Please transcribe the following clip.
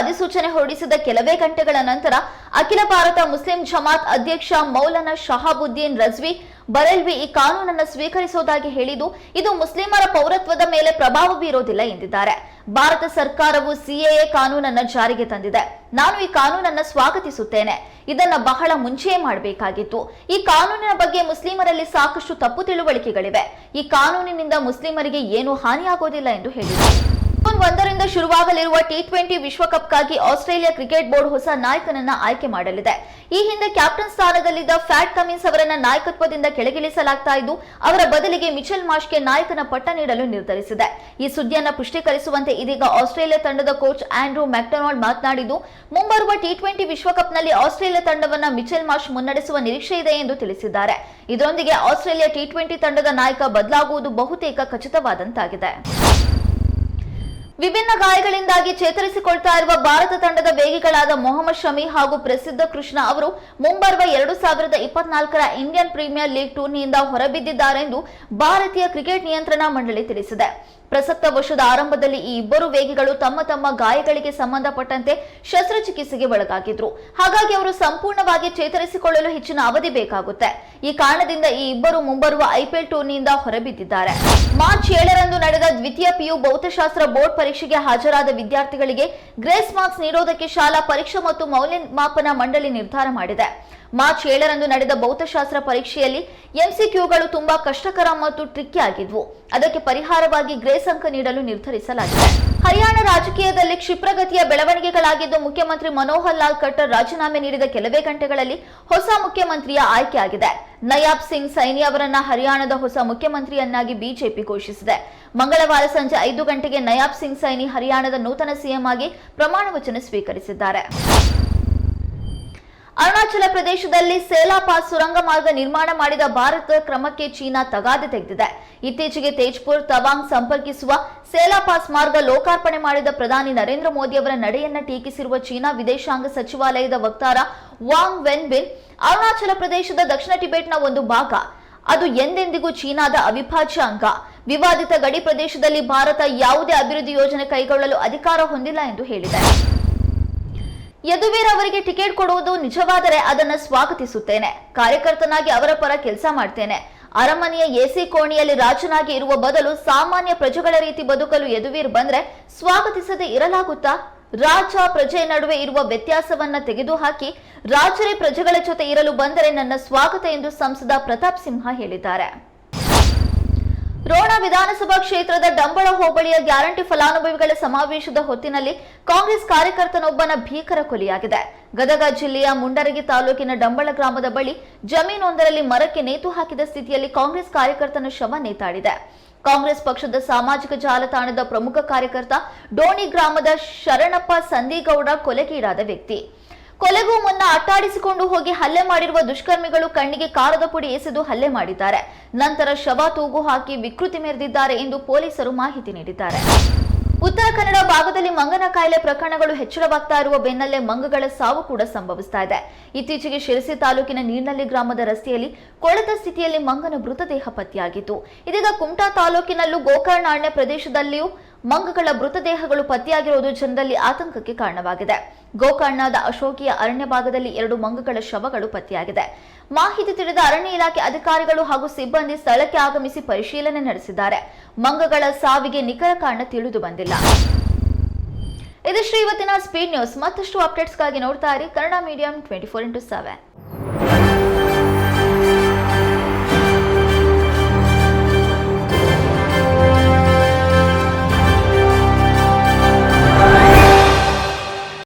ಅಧಿಸೂಚನೆ ಹೊರಡಿಸಿದ ಕೆಲವೇ ಗಂಟೆಗಳ ನಂತರ ಅಖಿಲ ಭಾರತ ಮುಸ್ಲಿಂ ಜಮಾತ್ ಅಧ್ಯಕ್ಷ ಮೌಲನ ಶಹಾಬುದ್ದೀನ್ ರಜ್ವಿ ಬರೆಲ್ವಿ ಈ ಕಾನೂನನ್ನು ಸ್ವೀಕರಿಸುವುದಾಗಿ ಹೇಳಿದ್ದು, ಇದು ಮುಸ್ಲಿಮರ ಪೌರತ್ವದ ಮೇಲೆ ಪ್ರಭಾವ ಬೀರೋದಿಲ್ಲ ಎಂದಿದ್ದಾರೆ. ಭಾರತ ಸರ್ಕಾರವು ಸಿಎಎ ಕಾನೂನನ್ನು ಜಾರಿಗೆ ತಂದಿದೆ. ನಾನು ಈ ಕಾನೂನನ್ನು ಸ್ವಾಗತಿಸುತ್ತೇನೆ. ಇದನ್ನ ಬಹಳ ಮುಂಚೆಯೇ ಮಾಡಬೇಕಾಗಿತ್ತು. ಈ ಕಾನೂನಿನ ಬಗ್ಗೆ ಮುಸ್ಲಿಮರಲ್ಲಿ ಸಾಕಷ್ಟು ತಪ್ಪು ತಿಳುವಳಿಕೆಗಳಿವೆ. ಈ ಕಾನೂನಿನಿಂದ ಮುಸ್ಲಿಮರಿಗೆ ಏನೂ ಹಾನಿಯಾಗೋದಿಲ್ಲ ಎಂದು ಹೇಳಿದರು. ಶುರುವಾಗಲಿರುವ ಟಿ ಟ್ವೆಂಟಿ ವಿಶ್ವಕಪ್ಗಾಗಿ ಆಸ್ಟ್ರೇಲಿಯಾ ಕ್ರಿಕೆಟ್ ಬೋರ್ಡ್ ಹೊಸ ನಾಯಕನನ್ನ ಆಯ್ಕೆ ಮಾಡಲಿದೆ. ಈ ಹಿಂದೆ ಕ್ಯಾಪ್ಟನ್ ಸ್ಥಾನದಲ್ಲಿದ್ದ ಫ್ಯಾಟ್ ಕಮಿನ್ಸ್ ಅವರನ್ನ ನಾಯಕತ್ವದಿಂದ ಕೆಳಗಿಳಿಸಲಾಗ್ತಾ ಇದ್ದು, ಅವರ ಬದಲಿಗೆ ಮಿಚೆಲ್ ಮಾಷ್ಗೆ ನಾಯಕನ ಪಟ್ಟ ನೀಡಲು ನಿರ್ಧರಿಸಿದೆ. ಈ ಸುದ್ದಿಯನ್ನು ಪುಷ್ಟೀಕರಿಸುವಂತೆ ಇದೀಗ ಆಸ್ಟ್ರೇಲಿಯಾ ತಂಡದ ಕೋಚ್ ಆಂಡ್ರೂ ಮ್ಯಾಕ್ಡೊನಾಲ್ಡ್ ಮಾತನಾಡಿದ್ದು, ಮುಂಬರುವ ಟಿ ಟ್ವೆಂಟಿ ವಿಶ್ವಕಪ್ನಲ್ಲಿ ಆಸ್ಟ್ರೇಲಿಯಾ ತಂಡವನ್ನ ಮಿಚೆಲ್ ಮಾಶ್ ಮುನ್ನಡೆಸುವ ನಿರೀಕ್ಷೆ ಇದೆ ಎಂದು ತಿಳಿಸಿದ್ದಾರೆ. ಇದರೊಂದಿಗೆ ಆಸ್ಟ್ರೇಲಿಯಾ ಟಿ ಟ್ವೆಂಟಿ ತಂಡದ ನಾಯಕ ಬದಲಾಗುವುದು ಬಹುತೇಕ ಖಚಿತವಾದಂತಾಗಿದೆ. ವಿಭಿನ್ನ ಗಾಯಗಳಿಂದಾಗಿ ಚೇತರಿಸಿಕೊಳ್ತಾ ಇರುವ ಭಾರತ ತಂಡದ ವೇಗಿಗಳಾದ ಮೊಹಮ್ಮದ್ ಶಮಿ ಹಾಗೂ ಪ್ರಸಿದ್ಧ ಕೃಷ್ಣ ಅವರು ಮುಂಬರುವ ಎರಡು ಸಾವಿರದ ಇಪ್ಪತ್ನಾಲ್ಕರ ಇಂಡಿಯನ್ ಪ್ರೀಮಿಯರ್ ಲೀಗ್ ಟೂರ್ನಿಯಿಂದ ಹೊರಬಿದ್ದಿದ್ದಾರೆಂದು ಭಾರತೀಯ ಕ್ರಿಕೆಟ್ ನಿಯಂತ್ರಣ ಮಂಡಳಿ ತಿಳಿಸಿದೆ. ಪ್ರಸಕ್ತ ವರ್ಷದ ಆರಂಭದಲ್ಲಿ ಈ ಇಬ್ಬರು ವೇಗಿಗಳು ತಮ್ಮ ತಮ್ಮ ಗಾಯಗಳಿಗೆ ಸಂಬಂಧಪಟ್ಟಂತೆ ಶಸ್ತ್ರಚಿಕಿತ್ಸೆಗೆ ಒಳಗಾಗಿದ್ರು. ಹಾಗಾಗಿ ಅವರು ಸಂಪೂರ್ಣವಾಗಿ ಚೇತರಿಸಿಕೊಳ್ಳಲು ಹೆಚ್ಚಿನ ಅವಧಿ ಬೇಕಾಗುತ್ತೆ. ಈ ಕಾರಣದಿಂದ ಈ ಇಬ್ಬರು ಮುಂಬರುವ ಐಪಿಎಲ್ ಟೂರ್ನಿಯಿಂದ ಹೊರಬಿದ್ದಿದ್ದಾರೆ. ಮಾರ್ಚ್ ಏಳರಂದು ನಡೆದ ದ್ವಿತೀಯ ಪಿಯು ಭೌತಶಾಸ್ತ್ರ ಬೋರ್ಡ್ ಪರೀಕ್ಷೆಗೆ ಹಾಜರಾದ ವಿದ್ಯಾರ್ಥಿಗಳಿಗೆ ಗ್ರೇಸ್ ಮಾರ್ಕ್ಸ್ ನೀಡೋದಕ್ಕೆ ಶಾಲಾ ಪರೀಕ್ಷಾ ಮತ್ತು ಮೌಲ್ಯಮಾಪನ ಮಂಡಳಿ ನಿರ್ಧಾರ ಮಾಡಿದೆ. ಮಾರ್ಚ್ ಏಳರಂದು ನಡೆದ ಭೌತಶಾಸ್ತ್ರ ಪರೀಕ್ಷೆಯಲ್ಲಿ ಎಂಸಿಕ್ಯೂಗಳು ತುಂಬಾ ಕಷ್ಟಕರ ಮತ್ತು ಟ್ರಿಕ್ಕಿ ಆಗಿದ್ವು. ಅದಕ್ಕೆ ಪರಿಹಾರವಾಗಿ ಗ್ರೇಸ್ ಅಂಕ ನೀಡಲು ನಿರ್ಧರಿಸಲಾಗಿದೆ. ಹರಿಯಾಣ ರಾಜಕೀಯದಲ್ಲಿ ಕ್ಷಿಪ್ರಗತಿಯ ಬೆಳವಣಿಗೆಗಳಾಗಿದ್ದು ಮುಖ್ಯಮಂತ್ರಿ ಮನೋಹರ್ ಲಾಲ್ ಖಟ್ಟರ್ ರಾಜೀನಾಮೆ ನೀಡಿದ ಕೆಲವೇ ಗಂಟೆಗಳಲ್ಲಿ ಹೊಸ ಮುಖ್ಯಮಂತ್ರಿಯ ಆಯ್ಕೆಯಾಗಿದೆ ನಯಾಬ್ ಸಿಂಗ್ ಸೈನಿ ಅವರನ್ನ ಹರಿಯಾಣದ ಹೊಸ ಮುಖ್ಯಮಂತ್ರಿಯನ್ನಾಗಿ ಬಿಜೆಪಿ ಘೋಷಿಸಿದೆ. ಮಂಗಳವಾರ ಸಂಜೆ ಐದು ಗಂಟೆಗೆ ನಯಾಬ್ ಸಿಂಗ್ ಸೈನಿ ಹರಿಯಾಣದ ನೂತನ ಸಿಎಂ ಆಗಿ ಪ್ರಮಾಣ ವಚನ ಸ್ವೀಕರಿಸಿದ್ದಾರೆ. ಅರುಣಾಚಲ ಪ್ರದೇಶದಲ್ಲಿ ಸೇಲಾ ಪಾಸ್ ಸುರಂಗ ಮಾರ್ಗ ನಿರ್ಮಾಣ ಮಾಡಿದ ಭಾರತ ಕ್ರಮಕ್ಕೆ ಚೀನಾ ತಗಾದೆ ತೆಗೆದಿದೆ. ಇತ್ತೀಚೆಗೆ ತೇಜ್ಪುರ್, ತವಾಂಗ್ ಸಂಪರ್ಕಿಸುವ ಸೇಲಾ ಪಾಸ್ ಮಾರ್ಗ ಲೋಕಾರ್ಪಣೆ ಮಾಡಿದ ಪ್ರಧಾನಿ ನರೇಂದ್ರ ಮೋದಿ ಅವರ ನಡೆಯನ್ನ ಟೀಕಿಸಿರುವ ಚೀನಾ ವಿದೇಶಾಂಗ ಸಚಿವಾಲಯದ ವಕ್ತಾರ ವಾಂಗ್ ವೆನ್ಬಿನ್, ಅರುಣಾಚಲ ಪ್ರದೇಶದ ದಕ್ಷಿಣ ಟಿಬೆಟ್ನ ಒಂದು ಭಾಗ. ಅದು ಎಂದೆಂದಿಗೂ ಚೀನಾದ ಅವಿಭಾಜ್ಯ ಅಂಗ. ವಿವಾದಿತ ಗಡಿ ಪ್ರದೇಶದಲ್ಲಿ ಭಾರತ ಯಾವುದೇ ಅಭಿವೃದ್ಧಿ ಯೋಜನೆ ಕೈಗೊಳ್ಳಲು ಅಧಿಕಾರ ಹೊಂದಿಲ್ಲ ಎಂದು ಹೇಳಿದೆ. ಯದುವೀರ್ ಅವರಿಗೆ ಟಿಕೆಟ್ ಕೊಡುವುದು ನಿಜವಾದರೆ ಅದನ್ನು ಸ್ವಾಗತಿಸುತ್ತೇನೆ. ಕಾರ್ಯಕರ್ತನಾಗಿ ಅವರ ಪರ ಕೆಲಸ ಮಾಡ್ತೇನೆ. ಅರಮನೆಯ ಎಸಿ ಕೋಣೆಯಲ್ಲಿ ರಾಜನಾಗಿ ಇರುವ ಬದಲು ಸಾಮಾನ್ಯ ಪ್ರಜೆಗಳ ರೀತಿ ಬದುಕಲು ಯದುವೀರ್ ಬಂದ್ರೆ ಸ್ವಾಗತಿಸದೆ ಇರಲಾಗುತ್ತಾ? ರಾಜ ಪ್ರಜೆ ನಡುವೆ ಇರುವ ವ್ಯತ್ಯಾಸವನ್ನ ತೆಗೆದುಹಾಕಿ ರಾಜರೇ ಪ್ರಜೆಗಳ ಜೊತೆ ಇರಲು ಬಂದರೆ ನನ್ನ ಸ್ವಾಗತ ಎಂದು ಸಂಸದ ಪ್ರತಾಪ್ ಸಿಂಹ ಹೇಳಿದ್ದಾರೆ. ರೋಣ ವಿಧಾನಸಭಾ ಕ್ಷೇತ್ರದ ಡಂಬಳ ಹೋಬಳಿಯ ಗ್ಯಾರಂಟಿ ಫಲಾನುಭವಿಗಳ ಸಮಾವೇಶದ ಹೊತ್ತಿನಲ್ಲಿ ಕಾಂಗ್ರೆಸ್ ಕಾರ್ಯಕರ್ತನೊಬ್ಬನ ಭೀಕರ ಕೊಲೆಯಾಗಿದೆ. ಗದಗ ಜಿಲ್ಲೆಯ ಮುಂಡರಗಿ ತಾಲೂಕಿನ ಡಂಬಳ ಗ್ರಾಮದ ಬಳಿ ಜಮೀನೊಂದರಲ್ಲಿ ಮರಕ್ಕೆ ನೇತು ಹಾಕಿದ ಸ್ಥಿತಿಯಲ್ಲಿ ಕಾಂಗ್ರೆಸ್ ಕಾರ್ಯಕರ್ತನ ಶವ ನೇತಾಡಿದೆ. ಕಾಂಗ್ರೆಸ್ ಪಕ್ಷದ ಸಾಮಾಜಿಕ ಜಾಲತಾಣದ ಪ್ರಮುಖ ಕಾರ್ಯಕರ್ತ ಡೋಣಿ ಗ್ರಾಮದ ಶರಣಪ್ಪ ಸಂದಿಗೌಡ ಕೊಲೆಗೀಡಾದ ವ್ಯಕ್ತಿ. ಕೊಲೆಗೂ ಮುನ್ನ ಅಟ್ಟಾಡಿಸಿಕೊಂಡು ಹೋಗಿ ಹಲ್ಲೆ ಮಾಡಿರುವ ದುಷ್ಕರ್ಮಿಗಳು ಕಣ್ಣಿಗೆ ಕಾರದ ಪುಡಿ ಎಸೆದು ಹಲ್ಲೆ ಮಾಡಿದ್ದಾರೆ. ನಂತರ ಶವ ತೂಗು ಹಾಕಿ ವಿಕೃತಿ ಮೆರೆದಿದ್ದಾರೆ ಎಂದು ಪೊಲೀಸರು ಮಾಹಿತಿ ನೀಡಿದ್ದಾರೆ. ಉತ್ತರ ಕನ್ನಡ ಭಾಗದಲ್ಲಿ ಮಂಗನ ಕಾಯಿಲೆ ಪ್ರಕರಣಗಳು ಹೆಚ್ಚಳವಾಗ್ತಾ ಇರುವ ಬೆನ್ನಲ್ಲೇ ಮಂಗಗಳ ಸಾವು ಕೂಡ ಸಂಭವಿಸ್ತಾ ಇದೆ. ಇತ್ತೀಚೆಗೆ ಶಿರಸಿ ತಾಲೂಕಿನ ನೀರ್ನಲ್ಲಿ ಗ್ರಾಮದ ರಸ್ತೆಯಲ್ಲಿ ಕೊಳೆತ ಸ್ಥಿತಿಯಲ್ಲಿ ಮಂಗನ ಮೃತದೇಹ ಪತ್ತೆಯಾಗಿತ್ತು. ಇದೀಗ ಕುಮಟಾ ತಾಲೂಕಿನಲ್ಲೂ ಗೋಕರ್ಣಾಣ್ಯ ಪ್ರದೇಶದಲ್ಲಿಯೂ ಮಂಗಗಳ ಮೃತದೇಹಗಳು ಪತ್ತೆಯಾಗಿರುವುದು ಜನರಲ್ಲಿ ಆತಂಕಕ್ಕೆ ಕಾರಣವಾಗಿದೆ. ಗೋಕರ್ಣದ ಅಶೋಕಿಯ ಅರಣ್ಯ ಭಾಗದಲ್ಲಿ ಎರಡು ಮಂಗಗಳ ಶವಗಳು ಪತ್ತೆಯಾಗಿದೆ. ಮಾಹಿತಿ ತಿಳಿದ ಅರಣ್ಯ ಇಲಾಖೆ ಅಧಿಕಾರಿಗಳು ಹಾಗೂ ಸಿಬ್ಬಂದಿ ಸ್ಥಳಕ್ಕೆ ಆಗಮಿಸಿ ಪರಿಶೀಲನೆ ನಡೆಸಿದ್ದಾರೆ. ಮಂಗಗಳ ಸಾವಿಗೆ ನಿಖರ ಕಾರಣ ತಿಳಿದು ಬಂದಿಲ್ಲ. ಇದಿಷ್ಟು ಇವತ್ತಿನ ಸ್ಪೀಡ್ ನ್ಯೂಸ್ ಮತ್ತಷ್ಟು ಅಪ್ಡೇಟ್ಸ್ಗಾಗಿ ನೋಡ್ತಾ ಇರಿ Kannada medium twenty four into seven